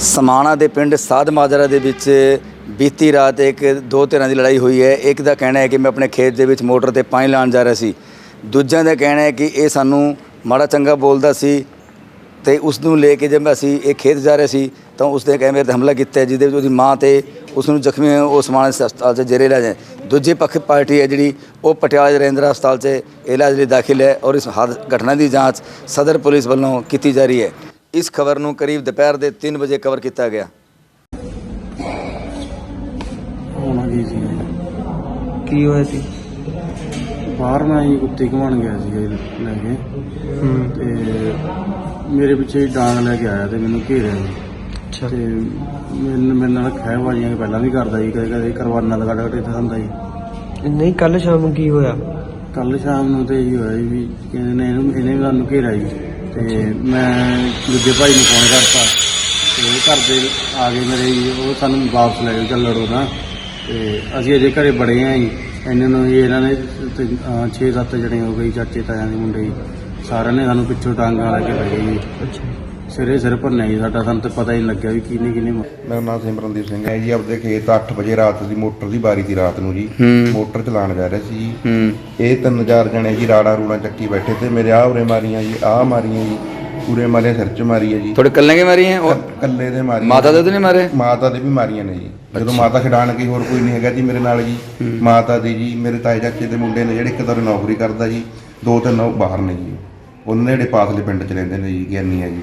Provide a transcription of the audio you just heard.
ਸਮਾਣਾ ਦੇ ਪਿੰਡ ਸਾਧ ਮਾਜਰਾ ਦੇ ਵਿੱਚ ਬੀਤੀ ਰਾਤ ਇੱਕ ਦੋ ਧਿਰਾਂ ਦੀ ਲੜਾਈ ਹੋਈ ਹੈ। ਇੱਕ ਦਾ ਕਹਿਣਾ ਹੈ ਕਿ ਮੈਂ ਆਪਣੇ ਖੇਤ ਦੇ ਵਿੱਚ ਮੋਟਰ ਤੇ ਪਾਣੀ ਲਾਉਣ ਜਾ ਰਿਹਾ ਸੀ। ਦੂਜਿਆਂ ਦਾ ਕਹਿਣਾ ਹੈ ਕਿ ਇਹ ਸਾਨੂੰ ਮਾੜਾ ਚੰਗਾ ਬੋਲਦਾ ਸੀ ਤੇ ਉਸ ਨੂੰ ਲੈ ਕੇ ਜਦ ਅਸੀਂ ਇਹ ਖੇਤ ਜਾ ਰਹੇ ਸੀ ਤਾਂ ਉਸ ਦੇ ਕੈਮਰੇ ਤੇ ਹਮਲਾ ਕੀਤਾ ਜਿਹਦੇ ਵਿੱਚ ਉਹਦੀ ਮਾਂ ਤੇ ਉਸ ਨੂੰ ਜ਼ਖਮੀ ਉਹ ਸਮਾਣਾ ਹਸਪਤਾਲ 'ਚ ਜੇਰੇ ਲੈ ਜਾਏ। ਦੂਜੀ ਪੱਖ ਪਾਰਟੀ ਹੈ ਜਿਹੜੀ ਉਹ ਪਟਿਆਲਾ ਦੇ ਰੇਂਦਰਾ ਹਸਪਤਾਲ 'ਚ ਇਲਾਜ ਲਈ ਦਾਖਲ ਹੈ ਔਰ ਇਸ ਹਾਦ ਘਟਨਾ ਦੀ ਜਾਂਚ ਸਦਰ ਪੁਲਿਸ ਵੱਲੋਂ ਕੀਤੀ ਜਾ ਰਹੀ ਹੈ। ਇਸ ਖਬਰ ਨੂੰ ਕਰੀਬ ਦੁਪਹਿਰ ਦੇ 3 ਵਜੇ ਕਵਰ ਕੀਤਾ ਗਿਆ। ਹੋਣਾ ਕੀ ਸੀ ਕੀ ਹੋਇਆ ਸੀ? ਬਾਹਰ ਮੈਂ ਹੀ ਕੁੱਤੀ ਘੁਮਾਉਣ ਗਿਆ ਸੀ ਲੈ ਕੇ। ਹੂੰ। ਤੇ ਮੇਰੇ ਪਿੱਛੇ ਹੀ ਡਾਂਗ ਲੈ ਕੇ ਆਇਆ ਤੇ ਮੈਨੂੰ ਘੇਰਿਆ ਜੀ। ਅੱਛਾ। ਤੇ ਮੇਰੇ ਮੇਰੇ ਨਾਲ ਖਹਿ ਬਾਜੀਆਂ ਪਹਿਲਾਂ ਵੀ ਕਰਦਾ ਸੀ ਕਦੇ ਕਦੇ ਕਰਵਾਨਾ ਲਗਾ ਡਾ ਕੇ ਦਿਖਾਉਂਦਾ ਸੀ ਨਹੀਂ ਕੱਲ ਸ਼ਾਮ ਨੂੰ ਕੀ ਹੋਇਆ? ਕੱਲ ਸ਼ਾਮ ਨੂੰ ਤੇ ਇਹੀ ਹੋਇਆ ਜੀ ਵੀ ਕਹਿੰਦੇ ਨੇ ਇਹਨੂੰ ਇਹਨੇ ਵੀ ਸਾਨੂੰ ਘੇਰਿਆ ਜੀ। ਤੇ ਮੈਂ ਦੂਜੇ ਭਾਈ ਨੂੰ ਫੋਨ ਕਰਤਾ। ਤੇ ਉਹ ਘਰ ਦੇ ਆ ਗਏ ਮੇਰੇ ਜੀ। ਉਹ ਸਾਨੂੰ ਵਾਪਸ ਲੈ ਗਏ ਚੱਲ ਲੜੋ ਨਾ। ਤੇ ਅਸੀਂ ਅਜੇ ਘਰੇ ਬੜੇ ਆਂ ਜੀ। ਇਹਨਾਂ ਨੂੰ ਜੀ ਇਹਨਾਂ ਨੇ 6-7 ਜਣੇ ਹੋ ਗਏ ਚਾਚੇ ਤਾਇਆਂ ਦੇ ਮੁੰਡੇ ਜੀ। ਸਾਰਿਆਂ ਨੇ ਸਾਨੂੰ ਪਿੱਛੋਂ ਟਾਂਗਾਂ ਲੈ ਕੇ ਲੈ ਗਏ ਜੀ। ਅੱਛਾ। ਸਿਰੇ ਸਿਰ ਭੰਨਿਆ ਜੀ ਸਾਡਾ ਸਾਨੂੰ ਤਾਂ ਪਤਾ ਹੀ ਨਹੀਂ ਲੱਗਿਆ ਵੀ ਕਿਹਨੇ ਕਿਹਨੇ ਮਾਰਿਆ। ਮੇਰਾ ਨਾਮ ਸਿਮਰਨਦੀਪ ਸਿੰਘ ਹੈ ਜੀ ਆਪਦੇ ਖੇਤ 8 ਵਜੇ ਰਾਤ ਦੀ ਮੋਟਰ ਦੀ ਬਾਰੀ ਸੀ ਰਾਤ ਨੂੰ ਜੀ। ਮੋਟਰ ਚਲਾਉਣ ਜਾ ਰਿਹਾ ਸੀ ਜੀ। ਇਹ ਤਿੰਨ ਚਾਰ ਜਣੇ ਜੀ ਰਾੜਾ ਰੂੜਾ ਚੱਕੀ ਬੈਠੇ ਤੇ ਮੇਰੇ ਆਹ ਉਰੇ ਮਾਰੀਆਂ ਜੀ ਆਹ ਮਾਰੀਆਂ ਜੀ ਪੂਰੇ ਮਾਰੇ ਸਿਰ 'ਚ ਮਾਰੀ ਹੈ ਜੀ। ਥੋੜੇ ਕੱਲੇ ਕੇ ਮਾਰੀ ਹੈ? ਉਹ ਕੱਲੇ ਦੇ ਮਾਰੀ ਮਾਤਾ ਦੇ ਤਾਂ ਨਹੀਂ ਮਾਰੇ? ਮਾਤਾ ਦੇ ਵੀ ਮਾਰੀਆਂ ਨੇ ਜੀ। ਜਦੋਂ ਮਾਤਾ ਖਿਡਾਣ ਗਈ ਹੋਰ ਕੋਈ ਨਹੀਂ ਹੈਗਾ ਜੀ ਮੇਰੇ ਨਾਲ ਜੀ। ਮਾਤਾ ਦੀ ਜੀ ਮੇਰੇ ਤਾਏ ਚਾਚੇ ਦੇ ਮੁੰਡੇ ਨੇ ਜਿਹੜੇ ਇੱਕ ਤਾਂ ਉਰੇ ਨੌਕਰੀ ਕਰਦਾ ਜੀ ਦੋ ਤਿੰਨ ਉਹ ਬਾਹਰ ਨੇ ਜੀ। ਉਹਨਾਂ ਦੇ ਜਿਹੜੇ ਪਾਸਲੇ ਪਿੰਡ ਚ ਰਹਿੰਦੇ ਨੇ ਜੀ ਗਿਆਨੀ ਆ ਜੀ।